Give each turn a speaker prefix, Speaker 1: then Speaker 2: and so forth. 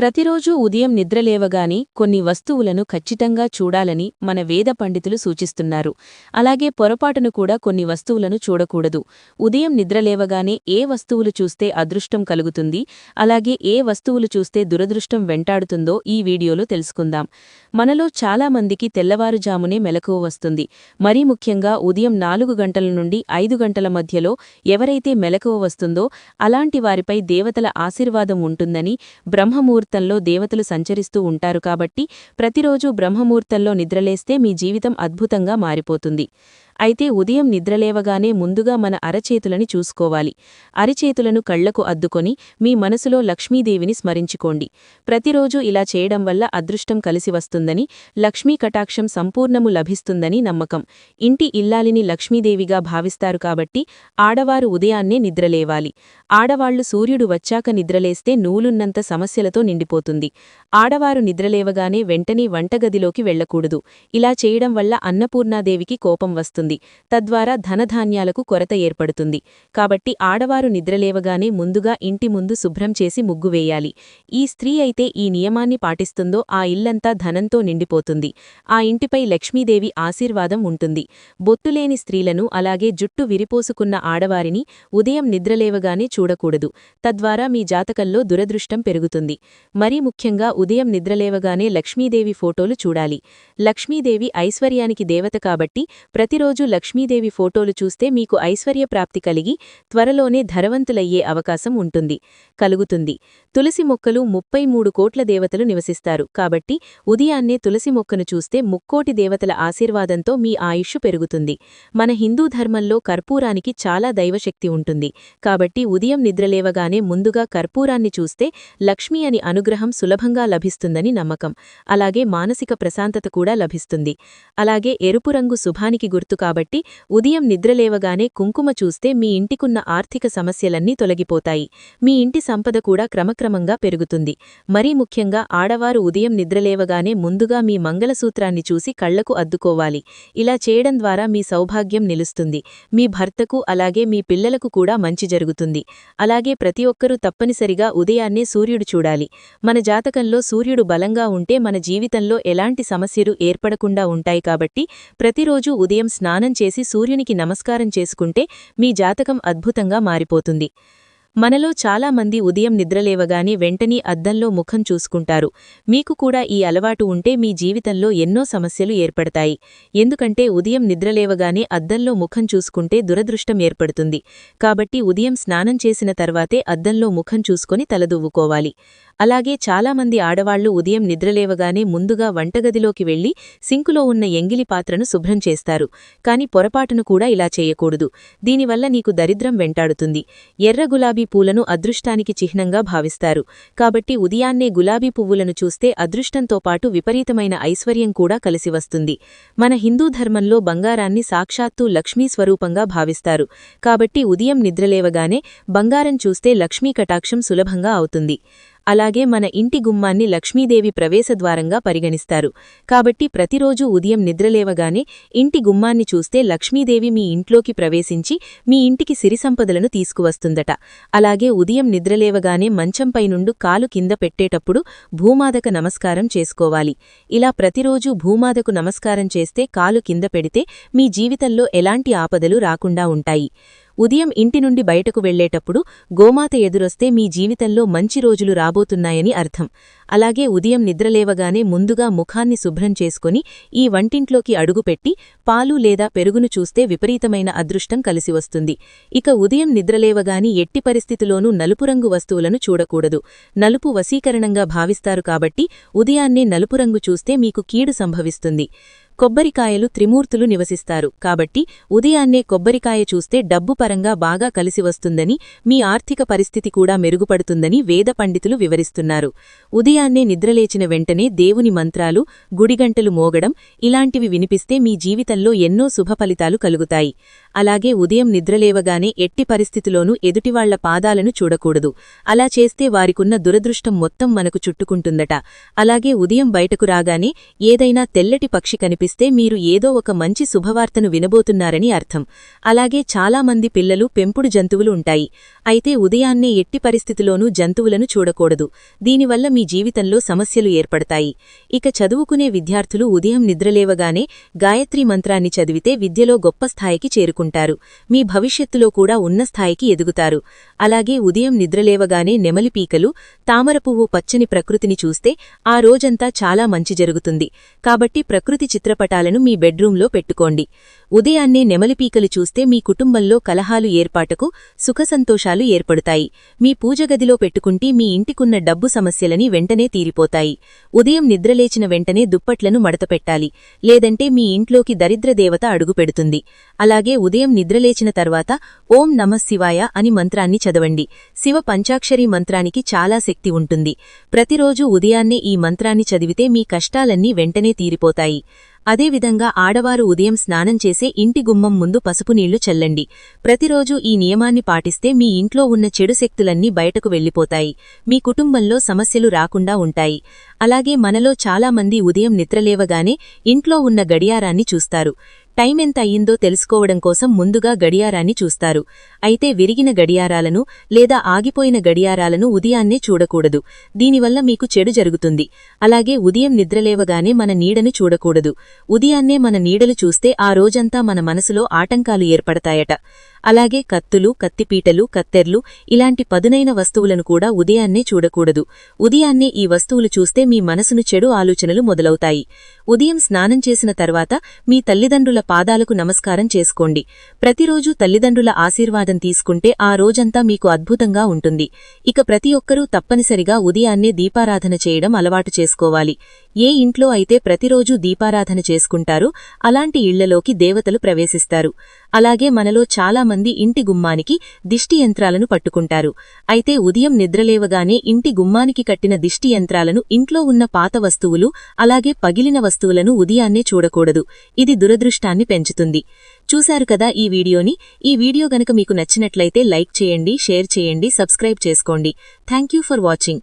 Speaker 1: ప్రతిరోజూ ఉదయం నిద్రలేవగాని కొన్ని వస్తువులను ఖచ్చితంగా చూడాలని మన వేద పండితులు సూచిస్తున్నారు. అలాగే పొరపాటును కూడా కొన్ని వస్తువులను చూడకూడదు. ఉదయం నిద్రలేవగానే ఏ వస్తువులు చూస్తే అదృష్టం కలుగుతుంది అలాగే ఏ వస్తువులు చూస్తే దురదృష్టం వెంటాడుతుందో ఈ వీడియోలో తెలుసుకుందాం. మనలో చాలా మందికి తెల్లవారుజామునే మెలకువ వస్తుంది. మరీ ముఖ్యంగా ఉదయం నాలుగు గంటల నుండి ఐదు గంటల మధ్యలో ఎవరైతే మెలకువ వస్తుందో అలాంటి వారిపై దేవతల ఆశీర్వాదం ఉంటుందని బ్రహ్మమూర్తి బ్రహ్మముహూర్తంలో దేవతలు సంచరిస్తూ ఉంటారు కాబట్టి ప్రతిరోజూ బ్రహ్మముహూర్తంలో నిద్రలేస్తే మీ జీవితం అద్భుతంగా మారిపోతుంది. అయితే ఉదయం నిద్రలేవగానే ముందుగా మన అరచేతులని చూసుకోవాలి. అరిచేతులను కళ్ళకు అద్దుకొని మీ మనసులో లక్ష్మీదేవిని స్మరించుకోండి. ప్రతిరోజు ఇలా చేయడం వల్ల అదృష్టం కలిసి వస్తుందని లక్ష్మీ కటాక్షం సంపూర్ణము లభిస్తుందని నమ్మకం. ఇంటి ఇల్లాలిని లక్ష్మీదేవిగా భావిస్తారు కాబట్టి ఆడవారు ఉదయాన్నే నిద్రలేవాలి. ఆడవాళ్ళు సూర్యుడు వచ్చాక నిద్రలేస్తే నూలున్నంత సమస్యలతో నిండిపోతుంది. ఆడవారు నిద్రలేవగానే వెంటనే వంటగదిలోకి వెళ్ళకూడదు ఇలా చేయడం వల్ల అన్నపూర్ణాదేవికి కోపం వస్తుంది. తద్వారా ధనధాన్యాలకు కొరత ఏర్పడుతుంది. కాబట్టి ఆడవారు నిద్రలేవగానే ముందుగా ఇంటి ముందు శుభ్రం చేసి ముగ్గు వేయాలి. ఈ స్త్రీ అయితే ఈ నియమాన్ని పాటిస్తుందో ఆ ఇల్లంతా ధనంతో నిండిపోతుంది. ఆ ఇంటిపై లక్ష్మీదేవి ఆశీర్వాదం ఉంటుంది. బొత్తులేని స్త్రీలను అలాగే జుట్టు విరిపోసుకున్న ఆడవారిని ఉదయం నిద్రలేవగానే చూడకూడదు. తద్వారా మీ జాతకంలో దురదృష్టం పెరుగుతుంది. మరీ ముఖ్యంగా ఉదయం నిద్రలేవగానే లక్ష్మీదేవి ఫోటోలు చూడాలి. లక్ష్మీదేవి ఐశ్వర్యానికి దేవత కాబట్టి ప్రతిరోజు లక్ష్మీదేవి ఫోటోలు చూస్తే మీకు ఐశ్వర్య ప్రాప్తి కలిగి త్వరలోనే ధరవంతులయ్యే అవకాశం ఉంటుంది కలుగుతుంది. తులసి మొక్కలు ముప్పై మూడు కోట్ల దేవతలు నివసిస్తారు. కాబట్టి ఉదయాన్నే తులసి మొక్కను చూస్తే ముక్కోటి దేవతల ఆశీర్వాదంతో మీ ఆయుష్ పెరుగుతుంది. మన హిందూ ధర్మంలో కర్పూరానికి చాలా దైవశక్తి ఉంటుంది. కాబట్టి ఉదయం నిద్రలేవగానే ముందుగా కర్పూరాన్ని చూస్తే లక్ష్మీ అని అనుగ్రహం సులభంగా లభిస్తుందని నమ్మకం. అలాగే మానసిక ప్రశాంతత కూడా లభిస్తుంది. అలాగే ఎరుపు రంగు శుభానికి గుర్తు కాబట్టి ఉదయం నిద్రలేవగానే కుంకుమ చూస్తే మీ ఇంటికున్న ఆర్థిక సమస్యలన్నీ తొలగిపోతాయి. మీ ఇంటి సంపద కూడా క్రమక్రమంగా పెరుగుతుంది. మరీ ముఖ్యంగా ఆడవారు ఉదయం నిద్రలేవగానే ముందుగా మీ మంగళసూత్రాన్ని చూసి కళ్ళకు అద్దుకోవాలి. ఇలా చేయడం ద్వారా మీ సౌభాగ్యం నిలుస్తుంది. మీ భర్తకు అలాగే మీ పిల్లలకు కూడా మంచి జరుగుతుంది. అలాగే ప్రతి ఒక్కరూ తప్పనిసరిగా ఉదయాన్నే సూర్యుడు చూడాలి. మన జాతకంలో సూర్యుడు బలంగా ఉంటే మన జీవితంలో ఎలాంటి సమస్యలు ఏర్పడకుండా ఉంటాయి కాబట్టి ప్రతిరోజూ ఉదయం స్నానం చేసి సూర్యునికి నమస్కారం చేసుకుంటే మీ జాతకం అద్భుతంగా మారిపోతుంది. మనలో చాలా మంది ఉదయం నిద్రలేవగానే వెంటనే అద్దంలో ముఖం చూసుకుంటారు. మీకు కూడా ఈ అలవాటు ఉంటే మీ జీవితంలో ఎన్నో సమస్యలు ఏర్పడతాయి. ఎందుకంటే ఉదయం నిద్రలేవగానే అద్దంలో ముఖం చూసుకుంటే దురదృష్టం ఏర్పడుతుంది. కాబట్టి ఉదయం స్నానం చేసిన తర్వాతే అద్దంలో ముఖం చూసుకొని తలదువ్వుకోవాలి అలాగే చాలామంది ఆడవాళ్ళు ఉదయం నిద్రలేవగానే ముందుగా వంటగదిలోకి వెళ్ళి సింకులో ఉన్న ఎంగిలి పాత్రను శుభ్రం చేస్తారు. కాని పొరపాటును కూడా ఇలా చేయకూడదు. దీనివల్ల నీకు దరిద్రం వెంటాడుతుంది. ఎర్ర గులాబీ పూలను అదృష్టానికి చిహ్నంగా భావిస్తారు. కాబట్టి ఉదయాన్నే గులాబీ పువ్వులను చూస్తే అదృష్టంతో పాటు విపరీతమైన ఐశ్వర్యం కూడా కలిసివస్తుంది మన హిందూ ధర్మంలో బంగారాన్ని సాక్షాత్తు లక్ష్మీ స్వరూపంగా భావిస్తారు. కాబట్టి ఉదయం నిద్రలేవగానే బంగారం చూస్తే లక్ష్మీ కటాక్షం సులభంగా అవుతుంది. అలాగే మన ఇంటి గుమ్మాన్ని లక్ష్మీదేవి ప్రవేశద్వారంగా పరిగణిస్తారు. కాబట్టి ప్రతిరోజూ ఉదయం నిద్రలేవగానే ఇంటి గుమ్మాన్ని చూస్తే లక్ష్మీదేవి మీ ఇంట్లోకి ప్రవేశించి మీ ఇంటికి సిరిసంపదలను తీసుకువస్తుందట. అలాగే ఉదయం నిద్రలేవగానే మంచంపై నుండు కాలు కింద పెట్టేటప్పుడు భూమాదక నమస్కారం చేసుకోవాలి. ఇలా ప్రతిరోజూ భూమాదకు నమస్కారం చేస్తే కాలు కింద పెడితే మీ జీవితంలో ఎలాంటి ఆపదలు రాకుండా ఉంటాయి. ఉదయం ఇంటి నుండి బయటకు వెళ్ళేటప్పుడు గోమాత ఎదురొస్తే మీ జీవితంలో మంచి రోజులు రాబోతున్నాయని అర్థం. అలాగే ఉదయం నిద్రలేవగానే ముందుగా ముఖాన్ని శుభ్రం చేసుకుని ఈ వంటింట్లోకి అడుగుపెట్టి పాలు లేదా పెరుగును చూస్తే విపరీతమైన అదృష్టం కలిసి వస్తుంది. ఇక ఉదయం నిద్రలేవగాని ఎట్టి పరిస్థితిలోనూ నలుపురంగు వస్తువులను చూడకూడదు. నలుపు వశీకరణంగా భావిస్తారు కాబట్టి ఉదయాన్నే నలుపురంగు చూస్తే మీకు కీడు సంభవిస్తుంది. కొబ్బరికాయలు త్రిమూర్తులు నివసిస్తారు. కాబట్టి ఉదయాన్నే కొబ్బరికాయ చూస్తే డబ్బు పరంగా బాగా కలిసి వస్తుందని మీ ఆర్థిక పరిస్థితి కూడా మెరుగుపడుతుందని వేద పండితులు వివరిస్తున్నారు. ఉదయాన్నే నిద్రలేచిన వెంటనే దేవుని మంత్రాలు గుడిగంటలు మోగడం ఇలాంటివి వినిపిస్తే మీ జీవితంలో ఎన్నో శుభ ఫలితాలు కలుగుతాయి. అలాగే ఉదయం నిద్రలేవగానే ఎట్టి పరిస్థితిలోనూ ఎదుటివాళ్ళ పాదాలను చూడకూడదు. అలా చేస్తే వారికున్న దురదృష్టం మొత్తం మనకు చుట్టుకుంటుందట. అలాగే ఉదయం బయటకు రాగానే ఏదైనా తెల్లటి పక్షి కనిపిస్తే మీరు ఏదో ఒక మంచి శుభవార్తను వినబోతున్నారని అర్థం. అలాగే చాలామంది పిల్లలు పెంపుడు జంతువులు ఉంటాయి. అయితే ఉదయాన్నే ఎట్టి పరిస్థితిలోనూ జంతువులను చూడకూడదు. దీనివల్ల మీ జీవితంలో సమస్యలు ఏర్పడతాయి. ఇక చదువుకునే విద్యార్థులు ఉదయం నిద్రలేవగానే గాయత్రి మంత్రాన్ని చదివితే విద్యలో గొప్ప స్థాయికి చేరుకుంటారు. మీ భవిష్యత్తులో కూడా ఉన్న స్థాయికి ఎదుగుతారు. అలాగే ఉదయం నిద్రలేవగానే నెమలి పీకలు తామరపువ్వు పచ్చని ప్రకృతిని చూస్తే ఆ రోజంతా చాలా మంచి జరుగుతుంది. కాబట్టి ప్రకృతి చిత్రపటాలను మీ బెడ్రూంలో పెట్టుకోండి. ఉదయాన్నే నెమలిపీకలు చూస్తే మీ కుటుంబంలో కలహాలు ఏర్పాటుకు సుఖసంతోషాలు ఏర్పడుతాయి. మీ పూజగదిలో పెట్టుకుంటే మీ ఇంటికున్న డబ్బు సమస్యలని వెంటనే తీరిపోతాయి. ఉదయం నిద్రలేచిన వెంటనే దుప్పట్లను మడతపెట్టాలి. లేదంటే మీ ఇంట్లోకి దరిద్రదేవత అడుగుపెడుతుంది అలాగే ఉదయం నిద్రలేచిన తర్వాత ఓం నమఃశివాయ అని మంత్రాన్ని చదవండి. శివ పంచాక్షరి మంత్రానికి చాలా శక్తి ఉంటుంది. ప్రతిరోజు ఉదయాన్నే ఈ మంత్రాన్ని చదివితే మీ కష్టాలన్నీ వెంటనే తీరిపోతాయి. అదేవిధంగా ఆడవారు ఉదయం స్నానం చేసే ఇంటి గుమ్మం ముందు పసుపు నీళ్ళు చల్లండి. ప్రతిరోజు ఈ నియమాన్ని పాటిస్తే మీ ఇంట్లో ఉన్న చెడు శక్తులన్నీ బయటకు వెళ్ళిపోతాయి మీ కుటుంబంలో సమస్యలు రాకుండా ఉంటాయి. అలాగే మనలో చాలామంది ఉదయం నిద్రలేవగానే ఇంట్లో ఉన్న గడియారాన్ని చూస్తారు. టైం ఎంత అయ్యిందో తెలుసుకోవడం కోసం ముందుగా గడియారాన్ని చూస్తారు. అయితే విరిగిన గడియారాలను లేదా ఆగిపోయిన గడియారాలను ఉదయాన్నే చూడకూడదు. దీనివల్ల మీకు చెడు జరుగుతుంది. అలాగే ఉదయం నిద్రలేవగానే మన నీడను చూడకూడదు. ఉదయాన్నే మన నీడలు చూస్తే ఆ రోజంతా మన మనసులో ఆటంకాలు ఏర్పడతాయట. అలాగే కత్తులు కత్తిపీటలు కత్తెర్లు ఇలాంటి పదునైన వస్తువులను కూడా ఉదయాన్నే చూడకూడదు. ఉదయాన్నే ఈ వస్తువులు చూస్తే మీ మనసును చెడు ఆలోచనలు మొదలవుతాయి. ఉదయం స్నానం చేసిన తర్వాత మీ తల్లిదండ్రుల పాదాలకు నమస్కారం చేసుకోండి. ప్రతిరోజు తల్లిదండ్రుల ఆశీర్వాదం తీసుకుంటే ఆ రోజంతా మీకు అద్భుతంగా ఉంటుంది. ఇక ప్రతి ఒక్కరూ తప్పనిసరిగా ఉదయాన్నే దీపారాధన చేయడం అలవాటు చేసుకోవాలి. ఏ ఇంట్లో అయితే ప్రతిరోజూ దీపారాధన చేసుకుంటారో అలాంటి ఇళ్ళలోకి దేవతలు ప్రవేశిస్తారు. అలాగే మనలో చాలామంది ఇంటి గుమ్మానికి దిష్టి యంత్రాలను పట్టుకుంటారు. అయితే ఉదయం నిద్రలేవగానే ఇంటి గుమ్మానికి కట్టిన దిష్టి యంత్రాలను ఇంట్లో ఉన్న పాత వస్తువులు అలాగే పగిలిన వస్తువులను ఉదయాన్నే చూడకూడదు. ఇది దురదృష్టాన్ని పెంచుతుంది. చూశారు కదా ఈ వీడియోని? ఈ వీడియో గనక మీకు నచ్చినట్లయితే లైక్ చేయండి షేర్ చేయండి సబ్స్క్రైబ్ చేసుకోండి. Thank for watching.